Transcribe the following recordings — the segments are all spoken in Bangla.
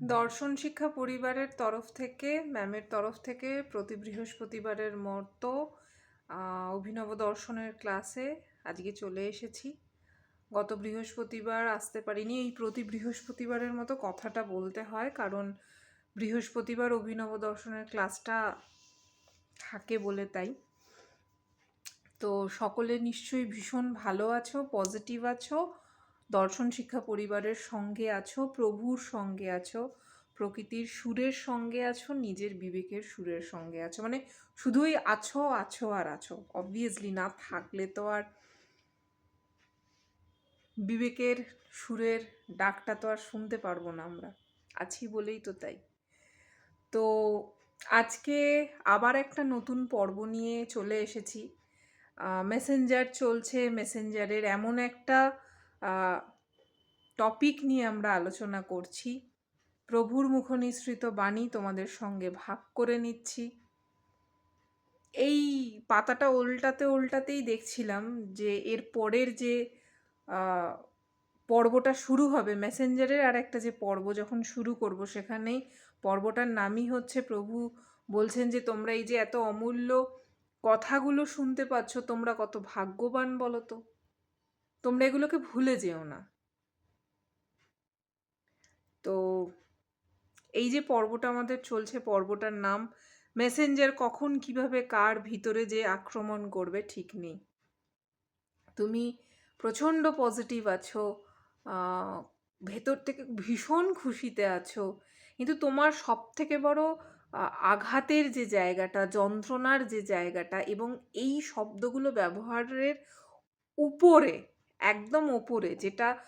দর্শন শিক্ষা পরিবারের তরফ থেকে, ম্যামের তরফ থেকে প্রতি বৃহস্পতিবারের মতো অভিনব দর্শনের ক্লাসে আজকে চলে এসেছি। গত বৃহস্পতিবার আসতে পারিনি, এই প্রতি বৃহস্পতিবারের মতো কথাটা বলতে হয়, কারণ বৃহস্পতিবার অভিনব দর্শনের ক্লাসটা থাকে বলে তাই। তো সকলে নিশ্চয়ই ভীষণ ভালো আছো, পজিটিভ আছো দর্শন শিক্ষা পরিবারের সঙ্গে আছো, প্রভুর সঙ্গে আছো, প্রকৃতির সুরের সঙ্গে আছো, নিজের বিবেকের সুরের সঙ্গে আছো। মানে শুধুই আছো আছো আর আছো। অবভিয়াসলি না থাকলে তো আর বিবেকের সুরের ডাকটা তো আর শুনতে পারব না আমরা। আছি বলেই তো তাই। তো আজকে আবার একটা নতুন পর্ব নিয়ে চলে এসেছি। মেসেঞ্জার চলছে। মেসেঞ্জারের এমন একটা টপিক নিয়ে আমরা আলোচনা করছি। প্রভুর মুখনিসৃত বাণী তোমাদের সঙ্গে ভাগ করে নিচ্ছি। এই পাতাটা উল্টাতে উল্টাতেই দেখছিলাম যে এর পরের যে পর্বটা শুরু হবে, মেসেঞ্জারের আর একটা যে পর্ব যখন শুরু করব সেখানেই পর্বটার নামই হচ্ছে প্রভু বলছেন যে তোমরা এই যে এত অমূল্য কথাগুলো শুনতে পাচ্ছ, তোমরা কত ভাগ্যবান বলো তো। তোমরা এগুলোকে ভুলে যেও না। তো এই যে পর্বটা আমাদের চলছে, পর্বটার নাম মেসেঞ্জার কখন, কীভাবে, কার ভিতরে যে আক্রমণ করবে, ঠিক নেই। তুমি প্রচণ্ড পজিটিভ আছো ভেতর থেকে ভীষণ খুশিতে আছো, কিন্তু তোমার সব থেকে বড় আঘাতের যে জায়গাটা, যন্ত্রণার যে জায়গাটা এবং এই শব্দগুলো ব্যবহারের উপরে একদম ওপরে যেটা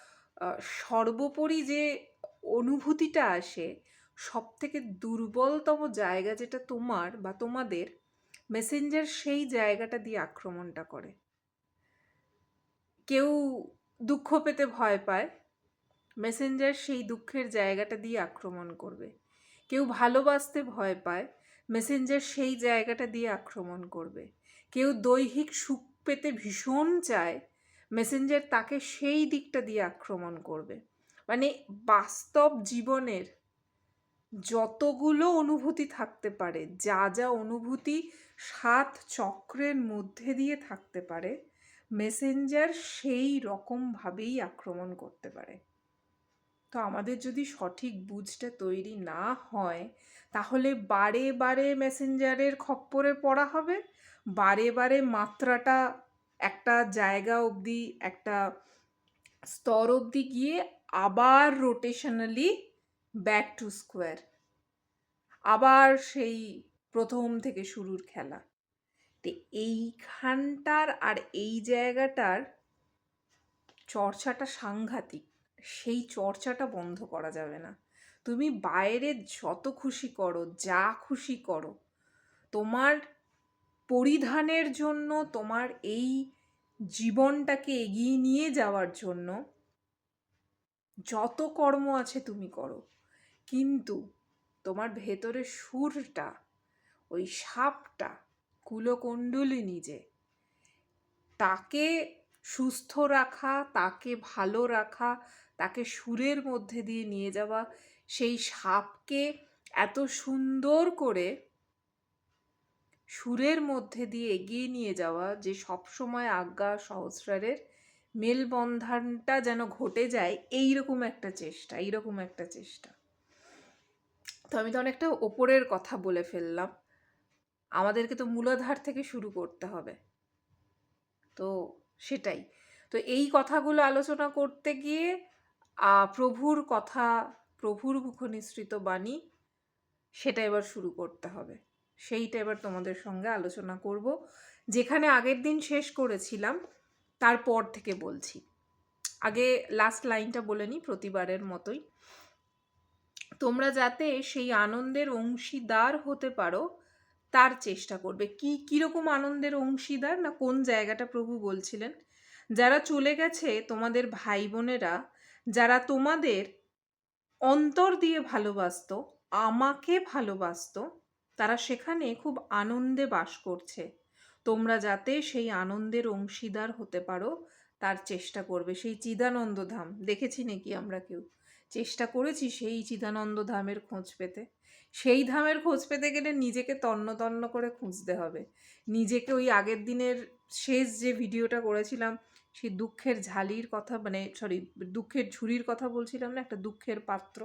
সর্বোপরি যে অনুভূতিটা আসে সব থেকে দুর্বলতম জায়গা যেটা তোমার বা তোমাদের, মেসেঞ্জার সেই জায়গাটা দিয়ে আক্রমণটা করে। কেউ দুঃখ পেতে ভয় পায়, মেসেঞ্জার সেই দুঃখের জায়গাটা দিয়ে আক্রমণ করবে। কেউ ভালোবাসতে ভয় পায়, মেসেঞ্জার সেই জায়গাটা দিয়ে আক্রমণ করবে। কেউ দৈহিক সুখ পেতে ভীষণ চায় মেসেঞ্জার তাকে সেই দিকটা দিয়ে আক্রমণ করবে। মানে বাস্তব জীবনের যতগুলো অনুভূতি থাকতে পারে, যা যা অনুভূতি সাত চক্রের মধ্যে দিয়ে থাকতে পারে মেসেঞ্জার সেই রকমভাবেই আক্রমণ করতে পারে। তো আমাদের যদি সঠিক বুঝটা তৈরি না হয়, তাহলে বারে বারে মেসেঞ্জারের খপ্পরে পড়া হবে, বারে বারে মাত্রাটা একটা জায়গা অবধি, একটা স্তর অবধি গিয়ে আবার রোটেশনালি ব্যাক টু স্কোয়ার আবার সেই প্রথম থেকে শুরুর খেলা। তো এইখানটার আর এই জায়গাটার চর্চাটা সাংঘাতিক। সেই চর্চাটা বন্ধ করা যাবে না। তুমি বাইরে যত খুশি করো, যা খুশি করো, তোমার পরিধানের জন্য তোমার এই জীবনটাকে এগিয়ে নিয়ে যাওয়ার জন্য যত কর্ম আছে তুমি করো। কিন্তু তোমার ভেতরে সুরটা, ওই সাপটা, কুলকুণ্ডলিনী যে, তাকে সুস্থ রাখা, তাকে ভালো রাখা, তাকে সুরের মধ্যে দিয়ে নিয়ে যাওয়া, সেই সাপকে এত সুন্দর করে সুরের মধ্যে দিয়ে এগিয়ে নিয়ে যাওয়া যে সবসময় আজ্ঞা সহস্রারের মেলবন্ধনটা যেন ঘটে যায়, এইরকম একটা চেষ্টা, এইরকম একটা চেষ্টা। তো আমি তো অনেকটা ওপরের কথা বলে ফেললাম। আমাদেরকে তো মূলাধার থেকে শুরু করতে হবে। তো সেটাই। তো এই কথাগুলো আলোচনা করতে গিয়ে প্রভুর কথা, প্রভুর মুখ নিঃসৃত বাণী, সেটা এবার শুরু করতে হবে। সেইটা এবার তোমাদের সঙ্গে আলোচনা করব। যেখানে আগের দিন শেষ করেছিলাম, তারপর থেকে বলছি। আগে লাস্ট লাইনটা বলে নিই প্রতিবারের মতোই। তোমরা যাতে সেই আনন্দের অংশীদার হতে পারো, তার চেষ্টা করবে। কি, কীরকম আনন্দের অংশীদার না কোন জায়গাটা প্রভু বলছিলেন? যারা চলে গেছে তোমাদের ভাই বোনেরা যারা তোমাদের অন্তর দিয়ে ভালোবাসতো, আমাকে ভালোবাসতো তারা সেখানে খুব আনন্দে বাস করছে। তোমরা যাতে সেই আনন্দের অংশীদার হতে পারো, তার চেষ্টা করবে। সেই চিদানন্দ ধাম, দেখেছি নাকি আমরা কেউ? চেষ্টা করেছি সেই চিদানন্দ ধামের খোঁজ পেতে। সেই ধামের খোঁজ পেতে গেলে নিজেকে তন্ন তন্ন করে খুঁজতে হবে। নিজেকে ওই আগের দিনের শেষ যে ভিডিওটা করেছিলাম, সেই দুঃখের ঝালির কথা মানে সরি দুঃখের ঝুড়ির কথা বলছিলাম না, একটা দুঃখের পাত্র।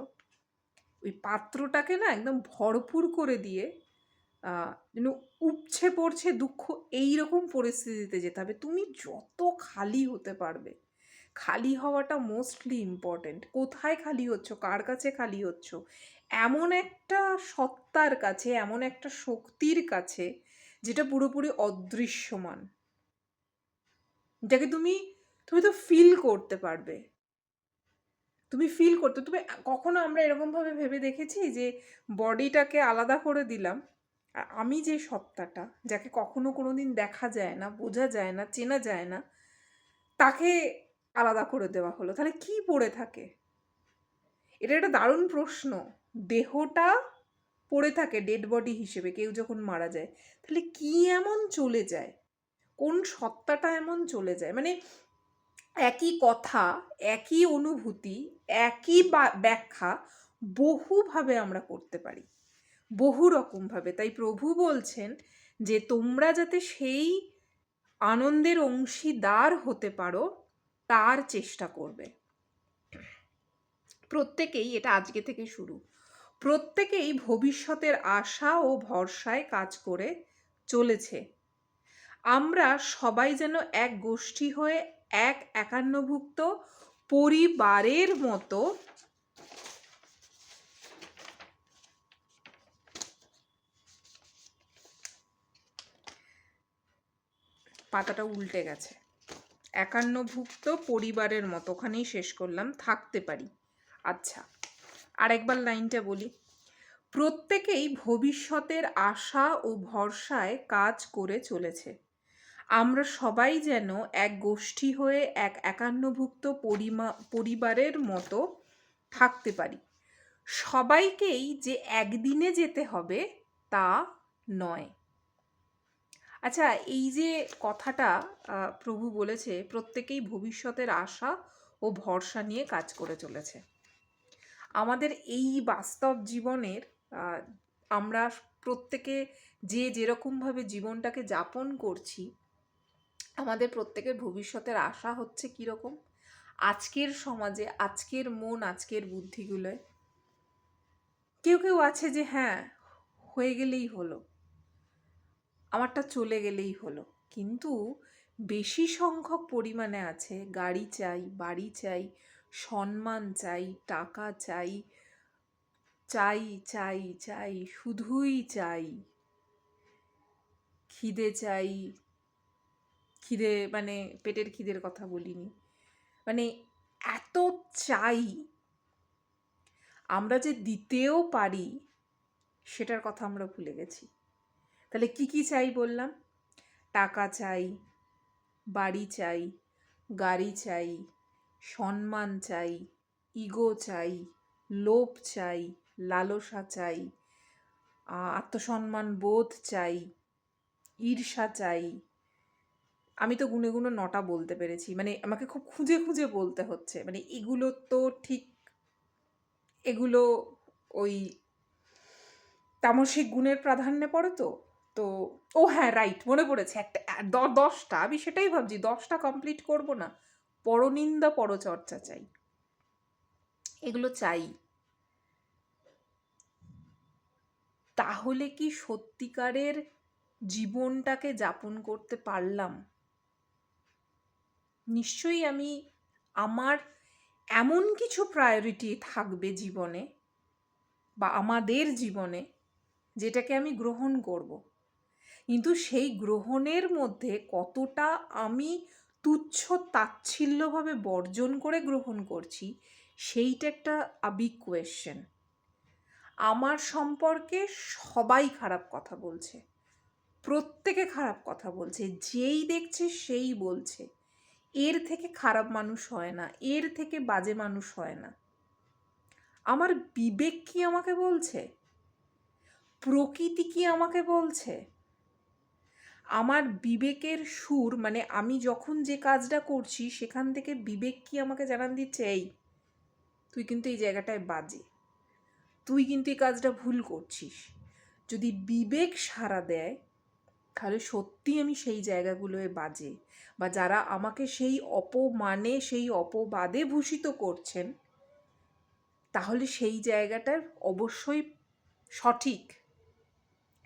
ওই পাত্রটাকে না একদম ভরপুর করে দিয়ে যেন উপছে পড়ছে দুঃখ এই রকম পরিস্থিতিতে যেতে হবে। তুমি যত খালি হতে পারবে, খালি হওয়াটা মোস্টলি ইম্পর্ট্যান্ট কোথায় খালি হচ্ছ, কার কাছে খালি হচ্ছ, এমন একটা সত্তার কাছে, এমন একটা শক্তির কাছে যেটা পুরোপুরি অদৃশ্যমান, যাকে তুমি তুমি তো ফিল করতে পারবে। তুমি ফিল করতে, তুমি কখনো আমরা এরকমভাবে ভেবে দেখেছি যে বডিটাকে আলাদা করে দিলাম আমি যে সত্তাটা, যাকে কখনো কোনো দিন দেখা যায় না, বোঝা যায় না, চেনা যায় না, তাকে আলাদা করে দেওয়া হলো। তাহলে কি পড়ে থাকে? এটা একটা দারুণ প্রশ্ন। দেহটা পড়ে থাকে ডেড বডি হিসেবে, কেউ যখন মারা যায়, তাহলে কি এমন চলে যায়? কোন সত্তাটা এমন চলে যায়? মানে একই কথা, একই অনুভূতি, একই ব্যাখ্যা বহুভাবে আমরা করতে পারি। বহু রকমভাবে। তাই প্রভু বলছেন যে, তোমরা যাতে সেই আনন্দের অংশীদার হতে পারো, তার চেষ্টা করবে। প্রত্যেকেই, এটা আজকে থেকে শুরু, প্রত্যেকেই ভবিষ্যতের আশা ও ভরসায় কাজ করে চলেছে। আমরা সবাই যেন এক গোষ্ঠী হয়ে এক একান্নভুক্ত পরিবারের মতো পাতাটা উল্টে গেছে। একান্নভুক্ত পরিবারের মতো ওখানেই শেষ করলাম, থাকতে পারি। আচ্ছা আরেকবার লাইনটা বলি। প্রত্যেকেই ভবিষ্যতের আশা ও ভরসায় কাজ করে চলেছে। আমরা সবাই যেন এক গোষ্ঠী হয়ে এক একান্নভুক্ত পরিমা, পরিবারের মতো থাকতে পারি। সবাইকেই যে একদিনে যেতে হবে তা নয়। আচ্ছা এই যে কথাটা প্রভু বলেছে, প্রত্যেকেই ভবিষ্যতের আশা ও ভরসা নিয়ে কাজ করে চলেছে। আমাদের এই বাস্তব জীবনের আমরা প্রত্যেকে যে যেরকমভাবে জীবনটাকে যাপন করছি, আমাদের প্রত্যেকের ভবিষ্যতের আশা হচ্ছে কীরকম? আজকের সমাজে, আজকের মন, আজকের বুদ্ধিগুলোয়। কেউ কেউ আছে যে হ্যাঁ হয়ে গেলেই হলো। আমারটা চলে গেলেই হলো। কিন্তু বেশি সংখ্যক পরিমাণে আছে। গাড়ি চাই, বাড়ি চাই, সম্মান চাই, টাকা চাই চাই চাই চাই, শুধুই চাই। খিদে চাই। খিদে মানে পেটের খিদের কথা বলিনি। মানে এত চাই। আমরা যে দিতেও পারি, সেটার কথা আমরা ভুলে গেছি। তাহলে কি কি চাই বললাম? টাকা চাই, বাড়ি চাই, গাড়ি চাই, সম্মান চাই, ইগো চাই, লোভ চাই, লালসা চাই আত্মসম্মান বোধ চাই, ঈর্ষা চাই। আমি তো গুনে গুনে নটা বলতে পেরেছি। মানে আমাকে খুব খুঁজে খুঁজে বলতে হচ্ছে। মানে এগুলো তো ঠিক, এগুলো ওই তামসিক গুণের প্রাধান্যে পড়ে তো? তো, ও হ্যাঁ রাইট মনে পড়েছে একটা দশটা, আমি সেটাই ভাবছি, দশটা কমপ্লিট করব না, পরনিন্দা পরচর্চা চাই। এগুলো চাই। তাহলে কি সত্যিকারের জীবনটাকে যাপন করতে পারলাম? নিশ্চয়ই আমি আমার এমন কিছু প্রায়োরিটি থাকবে জীবনে, বা আমাদের জীবনে, যেটাকে আমি গ্রহণ করব। কিন্তু সেই গ্রহণের মধ্যে কতটা আমি তুচ্ছ তাচ্ছিল্যভাবে বর্জন করে গ্রহণ করছি, সেইটা একটা আবিগ কোয়েশ্চেন আমার সম্পর্কে সবাই খারাপ কথা বলছে, প্রত্যেকে খারাপ কথা বলছে, যেই দেখছে সেই বলছে। এর থেকে খারাপ মানুষ হয় না, এর থেকে বাজে মানুষ হয় না। আমার বিবেক কি আমাকে বলছে? প্রকৃতি কি আমাকে বলছে? আমার বিবেকের সুর মানে আমি যখন যে কাজটা করছি, সেখান থেকে বিবেক কি আমাকে জানান দিচ্ছে? এই, তুই কিন্তু এই জায়গাটায় বাজে। তুই কিন্তু এই কাজটা ভুল করছিস। যদি বিবেক সাড়া দেয়, তাহলে সত্যি আমি সেই জায়গাগুলোয় বাজে। বা যারা আমাকে সেই অপমানে, সেই অপবাদে ভূষিত করছেন, তাহলে সেই জায়গাটার অবশ্যই সঠিক।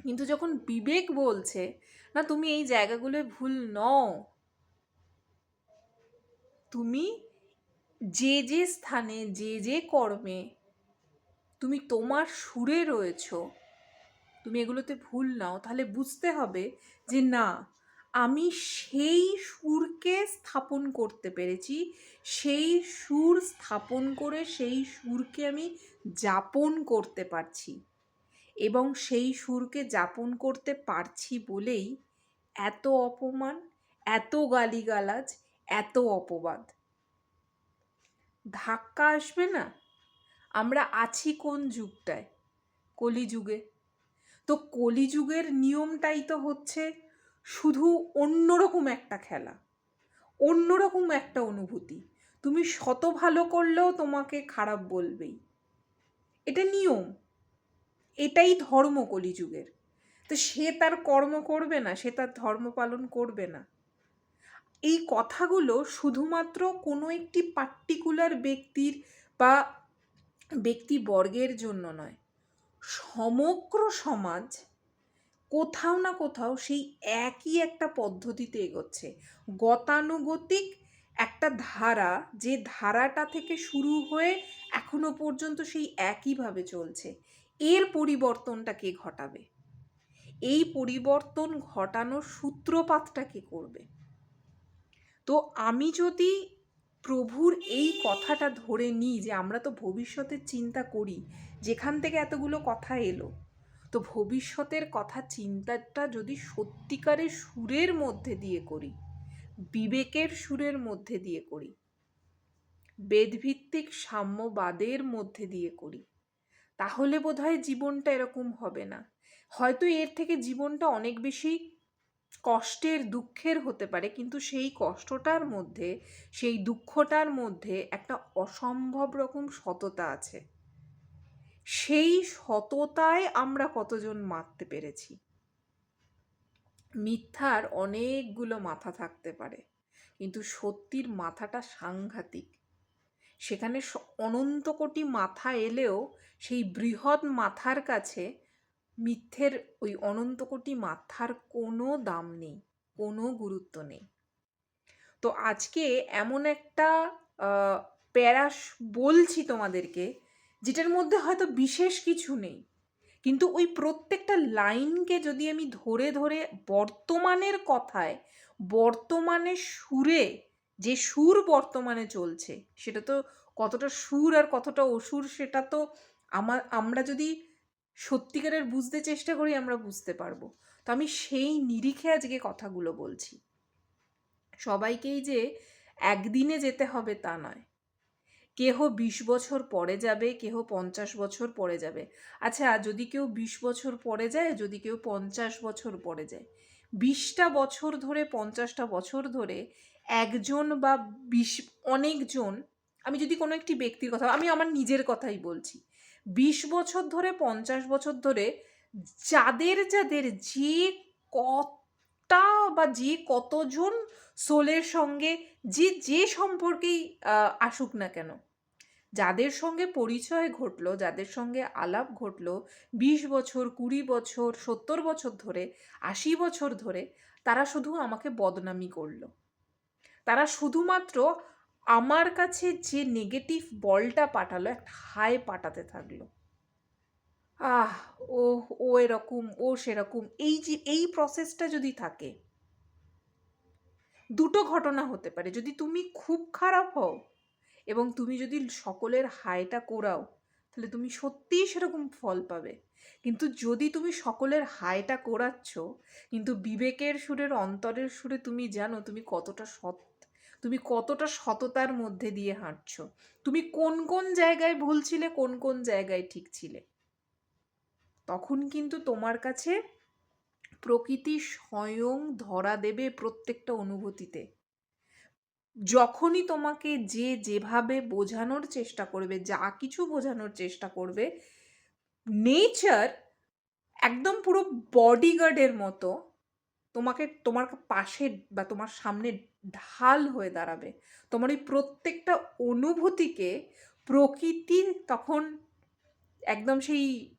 কিন্তু যখন বিবেক বলছে, না, তুমি এই জায়গাগুলোয় ভুল নও। তুমি যে যে স্থানে, যে যে কর্মে তুমি তোমার সুরে রয়েছো, তুমি এগুলোতে ভুল নাও, তাহলে বুঝতে হবে যে, না, আমি সেই সুরকে স্থাপন করতে পেরেছি, সেই সুর স্থাপন করে সেই সুরকে আমি যাপন করতে পারছি। এবং সেই সুরকে যাপন করতে পারছি বলেই এত অপমান, এত গালিগালাজ, এত অপবাদ। ধাক্কা আসবে না? আমরা আছি কোন যুগটায়? কলিযুগে। তো কলিযুগের নিয়মটাই তো হচ্ছে শুধু অন্যরকম একটা খেলা, অন্যরকম একটা অনুভূতি। তুমি শত ভালো করলেও তোমাকে খারাপ বলবেই। এটা নিয়ম। এটাই ধর্ম কলিযুগের। তো সে তার কর্ম করবে না, সে তার ধর্ম পালন করবে না। এই কথাগুলো শুধুমাত্র কোনো একটি পার্টিকুলার ব্যক্তির বা ব্যক্তিবর্গের জন্য নয়, সমগ্র সমাজ কোথাও না কোথাও সেই একই একটা পদ্ধতিতে এগোচ্ছে। গতানুগতিক একটা ধারা, যে ধারাটা থেকে শুরু হয়ে এখনও পর্যন্ত সেই একইভাবে চলছে। এর পরিবর্তনটা কে ঘটাবে? এই পরিবর্তন ঘটানোর সূত্রপাতটা কে করবে? তো আমি যদি প্রভুর এই কথাটা ধরে নিই যে আমরা তো ভবিষ্যতের চিন্তা করি, যেখান থেকে এতগুলো কথা এলো, তো ভবিষ্যতের কথা চিন্তাটা যদি সত্যিকারের সুরের মধ্যে দিয়ে করি, বিবেকের সুরের মধ্যে দিয়ে করি, বেদভিত্তিক সাম্যবাদের মধ্যে দিয়ে করি তাহলে বোধহয় জীবনটা এরকম হবে না। হয়তো এর থেকে জীবনটা অনেক বেশি কষ্টের, দুঃখের হতে পারে, কিন্তু সেই কষ্টটার মধ্যে, সেই দুঃখটার মধ্যে একটা অসম্ভব রকম সততা আছে। সেই সততায় আমরা কতজন মারতে পেরেছি? মিথ্যার অনেকগুলো মাথা থাকতে পারে, কিন্তু সত্যির মাথাটা সাংঘাতিক। সেখানে অনন্ত কোটি মাথা এলেও সেই বৃহৎ মাথার কাছে মিথ্যের ওই অনন্ত কোটি মাথার কোনো দাম নেই, কোনো গুরুত্ব নেই। তো আজকে এমন একটা প্যারাস বলছি তোমাদেরকে, যেটার মধ্যে হয়তো বিশেষ কিছু নেই। কিন্তু ওই প্রত্যেকটা লাইনকে যদি আমি ধরে ধরে বর্তমানের কথায় বর্তমানে সুরে যে সুর বর্তমানে চলছে, সেটা তো কতটা সুর আর কতটা অসুর সেটা তো আমার আমরা যদি সত্যিকারের বুঝতে চেষ্টা করি, আমরা বুঝতে পারব। তো আমি সেই নিরিখে আজকে কথাগুলো বলছি। সবাইকেই যে একদিনে যেতে হবে তা নয়। কেহ বিশ বছর পরে যাবে, কেহ পঞ্চাশ বছর পরে যাবে। আচ্ছা যদি কেউ বিশ বছর পরে যায়, যদি কেউ পঞ্চাশ বছর পরে যায়। বিশটা বছর ধরে, পঞ্চাশটা বছর ধরে একজন বা বিশ, অনেকজন, আমি যদি কোনো একটি ব্যক্তির কথা, আমি আমার নিজের কথাই বলছি। বিশ বছর ধরে, পঞ্চাশ বছর ধরে যাদের যাদের যে কটা বা যে কতজন সোলের সঙ্গে, যে যে সম্পর্কেই আসুক না কেন, যাদের সঙ্গে পরিচয় ঘটলো, যাদের সঙ্গে আলাপ ঘটলো, বিশ বছর, কুড়ি বছর, সত্তর বছর ধরে, আশি বছর ধরে, তারা শুধু আমাকে বদনামি করল। তারা শুধুমাত্র আমার কাছে যে নেগেটিভ বলটা পাঠালো, একটা হাই পাঠাতে থাকল। আহ ও ও এরকম, ও সেরকম, এই যে, এই প্রসেসটা যদি থাকে, দুটো ঘটনা হতে পারে। যদি তুমি খুব খারাপ হও এবং তুমি যদি সকলের হাইটা কোরাও তাহলে তুমি সত্যিই সেরকম ফল পাবে। কিন্তু যদি তুমি সকলের হাইটা কোরাচ্ছ কিন্তু বিবেকের সুরের, অন্তরের সুরে তুমি জানো তুমি কতটা সৎ তুমি কতটা সততার মধ্যে দিয়ে হাঁটছ? তুমি কোন কোন জায়গায় ভুল ছিলে, কোন কোন জায়গায় ঠিক ছিলে? তখন কিন্তু তোমার কাছে প্রকৃতি স্বয়ং ধরা দেবে প্রত্যেকটা অনুভূতিতে। যখনই তোমাকে যে যেভাবে বোঝানোর চেষ্টা করবে, যা কিছু বোঝানোর চেষ্টা করবে নেচার একদম পুরো বডিগার্ডের মতো তোমাকে, তোমার পাশে বা তোমার সামনে ঢাল হয়ে দাঁড়াবে। তোমার ওই প্রত্যেকটা অনুভূতিকে প্রকৃতির তখন একদম সেই,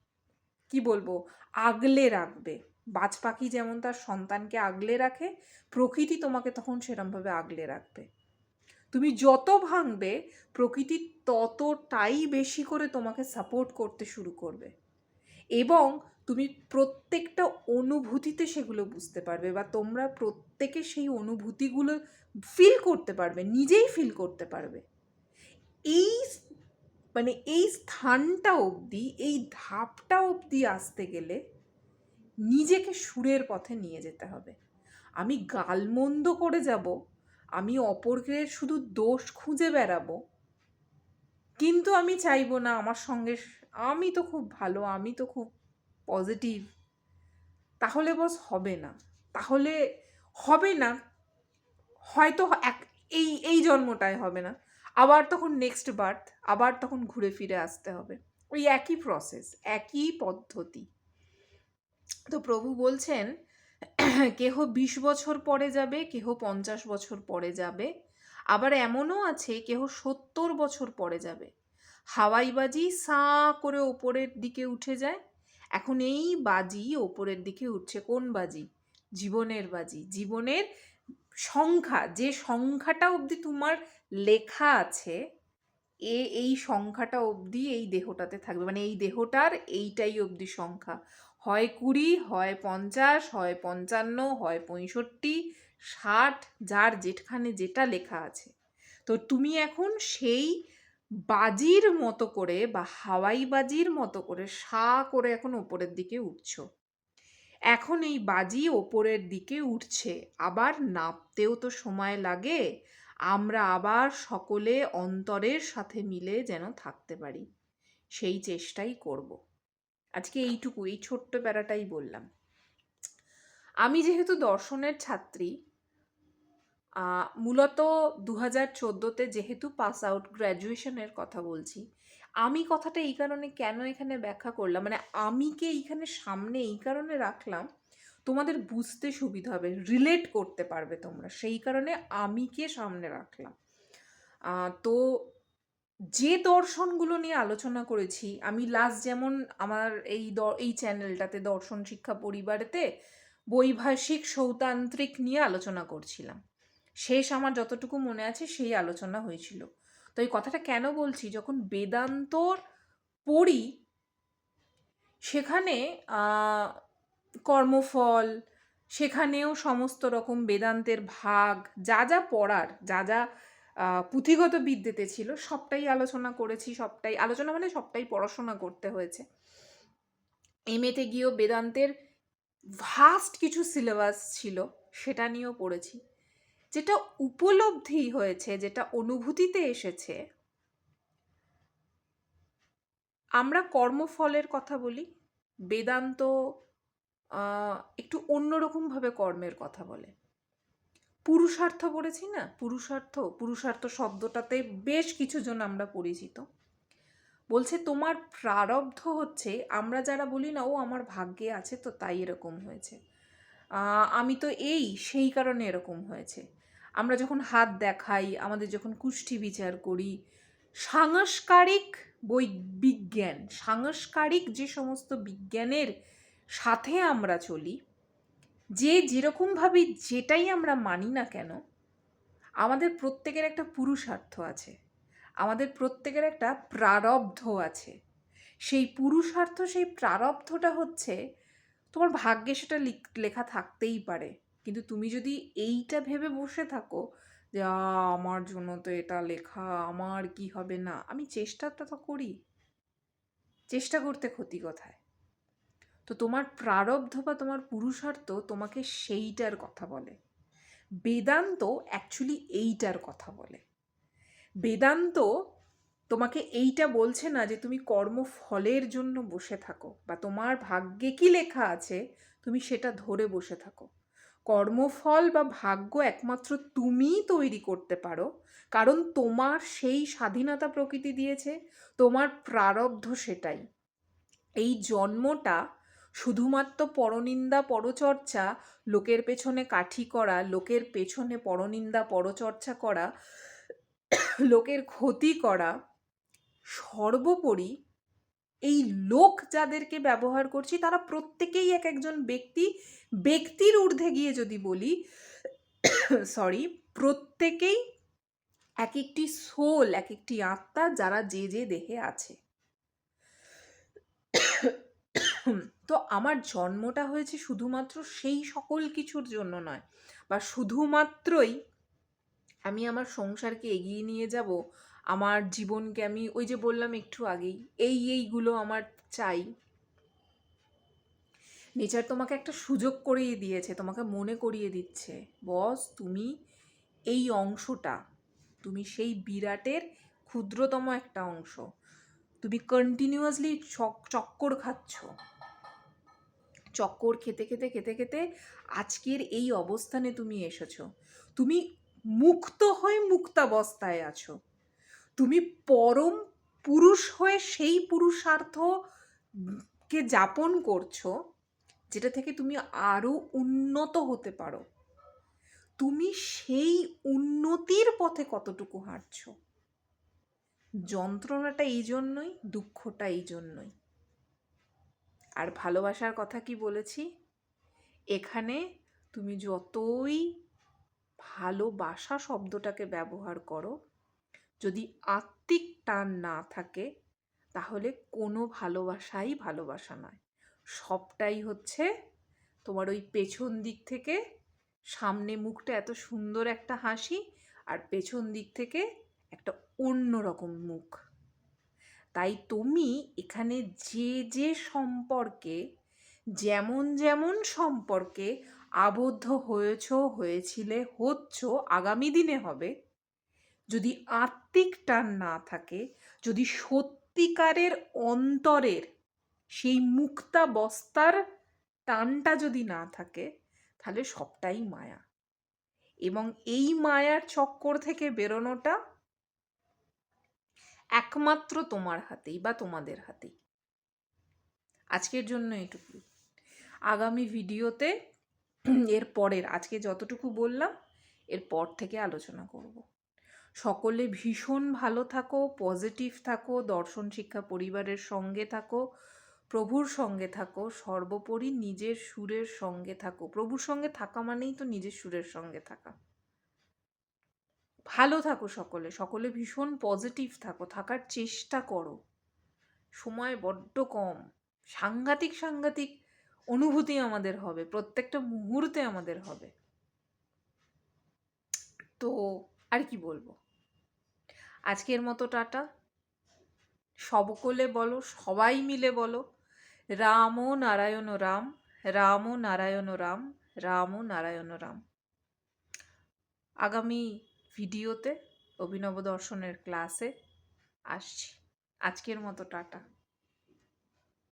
কি বলব, আগলে রাখবে। বাজ পাখি যেমন তার সন্তানকে আগলে রাখে, প্রকৃতি তোমাকে তখন সেরমভাবে আগলে রাখবে। তুমি যত ভাঙবে, প্রকৃতি ততটাই বেশি করে তোমাকে সাপোর্ট করতে শুরু করবে। এবং তুমি প্রত্যেকটা অনুভূতিতে সেগুলো বুঝতে পারবে বা তোমরা প্রত্যেকে সেই অনুভূতিগুলো ফিল করতে পারবে, নিজেই ফিল করতে পারবে। এই মানে এই স্থানটা অবধি, এই ধাপটা অবধি আসতে গেলে নিজেকে সুরের পথে নিয়ে যেতে হবে। আমি গালমন্দ করে যাব, আমি অপরকে শুধু দোষ খুঁজে বেড়াবো, কিন্তু আমি চাইব না আমার সঙ্গে, আমি তো খুব ভালো, আমি তো খুব পজিটিভ, তাহলে বস হবে না। তাহলে হবে না। হয়তো এক, এই এই জন্মটায় হবে না। আবার তখন নেক্সট বার্থ আবার তখন ঘুরে ফিরে আসতে হবে। ওই একই প্রসেস একই পদ্ধতি। তো প্রভু বলছেন, কেহ বিশ বছর পরে যাবে, কেহ পঞ্চাশ বছর পরে যাবে। আবার এমনও আছে, কেহ সত্তর বছর পরে যাবে। হাওয়াই বাজি সা করে ওপরের দিকে উঠে যায় এখন এই বাজি ওপরের দিকে উঠছে কোন বাজি? জীবনের বাজি। জীবনের সংখ্যা, যে সংখ্যাটা অবধি তোমার লেখা আছে, এ, এই সংখ্যাটা অবধি এই দেহটাতে থাকবে। মানে এই দেহটার এইটাই অবধি সংখ্যা। হয় কুড়ি, হয় পঞ্চাশ, হয় পঞ্চান্ন, হয় পঁয়ষট্টি, ষাট, যার যেখানে যেটা লেখা আছে। তো তুমি এখন সেই বাজির মতো করে বা হাওয়াই বাজির মতো করে সা করে এখন ওপরের দিকে উঠছ। এখন এই বাজি ওপরের দিকে উঠছে। আবার নাপতেও তো সময় লাগে। আমরা আবার সকলে অন্তরের সাথে মিলে যেন থাকতে পারি। সেই চেষ্টাই করব। আজকে এইটুকু, এই ছোট্ট প্যারাটাই বললাম। আমি যেহেতু দর্শনের ছাত্রী মূলত দু হাজার চোদ্দোতে যেহেতু পাস আউট গ্র্যাজুয়েশনের কথা বলছি, আমি কথাটা এই কারণে কেন এখানে ব্যাখ্যা করলাম? মানে আমিকে এইখানে সামনে এই কারণে রাখলাম? তোমাদের বুঝতে সুবিধা হবে রিলেট করতে পারবে তোমরা। সেই কারণে আমিকে সামনে রাখলাম। তো যে দর্শনগুলো নিয়ে আলোচনা করেছি, আমি লাস্ট যেমন আমার এই দ, এই চ্যানেলটাতে দর্শন, শিক্ষা পরিবারেতে বৈভাষিক, সৌতান্ত্রিক নিয়ে আলোচনা করছিলাম। শেষ আমার যতটুকু মনে আছে সেই আলোচনা হয়েছিল। তো এই কথাটা কেন বলছি? যখন বেদান্তর পড়ি, সেখানে কর্মফল, সেখানেও সমস্ত রকম বেদান্তের ভাগ, যা যা পড়ার, যা যা পুঁথিগত বিদ্যেতে ছিল, সবটাই আলোচনা করেছি, সবটাই, আলোচনা মানে সবটাই পড়াশোনা করতে হয়েছে। এমএতে গিয়েও বেদান্তের ভাস্ট কিছু সিলেবাস ছিল, সেটা নিয়েও পড়েছি। যেটা উপলব্ধি হয়েছে, যেটা অনুভূতিতে এসেছে। আমরা কর্মফলের কথা বলি, বেদান্ত একটু অন্যরকমভাবে কর্মের কথা বলে। পুরুষার্থ পড়েছি না? পুরুষার্থ পুরুষার্থ শব্দটাতে বেশ কিছু জন আমরা পরিচিত। বলছে, তোমার প্রারব্ধ হচ্ছে, আমরা যারা বলি না, ও আমার ভাগ্যে আছে, তো তাই এরকম হয়েছে। আমি তো এই, সেই কারণে এরকম হয়েছে। আমরা যখন হাত দেখাই, আমাদের যখন কুষ্ঠি বিচার করি, সাংস্কারিক বই, বিজ্ঞান, সাংস্কারিক যে সমস্ত বিজ্ঞানের সাথে আমরা চলি, যে যেরকমভাবে যেটাই আমরা মানি না কেন, আমাদের প্রত্যেকের একটা পুরুষার্থ আছে, আমাদের প্রত্যেকের একটা প্রারব্ধ আছে। সেই পুরুষার্থ, সেই প্রারব্ধটা হচ্ছে, তোমার ভাগ্যে সেটা লেখা থাকতেই পারে। কিন্তু তুমি যদি এইটা ভেবে বসে থাকো যে আমার জন্য তো এটা লেখা, আমার কি হবে না? আমি চেষ্টাটা তো করি। চেষ্টা করতে ক্ষতি কোথায়? তো তোমার প্রারব্ধ বা তোমার পুরুষার্থ তোমাকে সেইটার কথা বলে। বেদান্ত অ্যাকচুয়ালি এইটার কথা বলে। বেদান্ত তোমাকে এইটা বলছে না যে, তুমি কর্মফলের জন্য বসে থাকো বা তোমার ভাগ্যে কি লেখা আছে, তুমি সেটা ধরে বসে থাকো। কর্মফল বা ভাগ্য একমাত্র তুমিই তৈরি করতে পারো। কারণ তোমার সেই স্বাধীনতা প্রকৃতি দিয়েছে, তোমার প্রারব্ধ সেটাই। এই জন্মটা শুধুমাত্র পরনিন্দা পরচর্চা, লোকের পেছনে কাঠি করা, লোকের পেছনে পরনিন্দা পরচর্চা করা, লোকের ক্ষতি করা, সর্বোপরি এই লোক যাদেরকে ব্যবহার করছি, তারা প্রত্যেকেই এক একজন ব্যক্তি ব্যক্তির ঊর্ধ্বে গিয়ে যদি বলি সরি প্রত্যেকেই এক একটি সোল এক একটি আত্মা যারা যে যে দেহে আছে। তো আমার জন্মটা হয়েছে শুধুমাত্র সেই সকল কিছুর জন্য নয়, বা শুধুমাত্রই আমি আমার সংসারকে এগিয়ে নিয়ে যাব, আমার জীবনকে আমি ওই যে বললাম একটু আগেই, এই এইগুলো আমার চাই। নেচার তোমাকে একটা সুযোগ করিয়ে দিয়েছে, তোমাকে মনে করিয়ে দিচ্ছে। বস, তুমি এই অংশটা, তুমি সেই বিরাটের ক্ষুদ্রতম একটা অংশ। তুমি কন্টিনিউয়াসলি চক, চক্কর খাচ্ছ। চক্কর খেতে খেতে খেতে খেতে আজকের এই অবস্থানে তুমি এসেছ। তুমি মুক্ত হয়ে মুক্তাবস্থায় আছো। তুমি পরম পুরুষ হয়ে সেই পুরুষার্থ কে যাপন করছ। যেটা থেকে তুমি আরও উন্নত হতে পারো। তুমি সেই উন্নতির পথে কতটুকু হাঁটছো? যন্ত্রণাটা এই জন্যই, দুঃখটা এই জন্যই। আর ভালোবাসার কথা কি বলেছি? এখানে তুমি যতই ভালোবাসা শব্দটাকে ব্যবহার করো, যদি আত্মিক টান না থাকে, তাহলে কোনো ভালোবাসাই ভালোবাসা নয়। সবটাই হচ্ছে তোমার ওই পেছন দিক থেকে সামনে মুখটা এত সুন্দর একটা হাসি আর পেছন দিক থেকে একটা অন্য রকম মুখ। তাই তুমি এখানে যে যে সম্পর্কে, যেমন যেমন সম্পর্কে আবদ্ধ হয়েছ, হয়েছিলে, হচ্ছ, আগামী দিনে হবে, যদি আত্মিক টান না থাকে, যদি সত্যিকারের অন্তরের সেই মুক্তা বস্তার টানটা যদি না থাকে, তাহলে সবটাই মায়া। এবং এই মায়ার চক্কর থেকে বেরোনোটা একমাত্র তোমার হাতেই বা তোমাদের হাতেই। আজকের জন্য এটুকুই। আগামী ভিডিওতে এর পরের, আজকে যতটুকু বললাম, এর পর থেকে আলোচনা করব। সকলে ভীষণ ভালো থাকো, পজিটিভ থাকো, দর্শন শিক্ষা পরিবারের সঙ্গে থাকো প্রভুর সঙ্গে থাকো, সর্বোপরি নিজের সুরের সঙ্গে থাকো। প্রভুর সঙ্গে থাকা মানেই তো নিজের সুরের সঙ্গে থাকা। ভালো থাকো সকলে সকলে ভীষণ পজিটিভ থাকো, থাকার চেষ্টা করো। সময় বড্ড কম। সাংঘাতিক সাংঘাতিক অনুভূতি আমাদের হবে, প্রত্যেকটা মুহূর্তে আমাদের হবে। তো আর কি বলব? আজকের মতো টাটা। সবকলে বলো, সবাই মিলে বলো। রাম নারায়ণ রাম রাম নারায়ণ রাম রাম নারায়ণ রাম। আগামী ভিডিওতে অভিনব দর্শনের ক্লাসে আসছি। আজকের মতো, টাটা।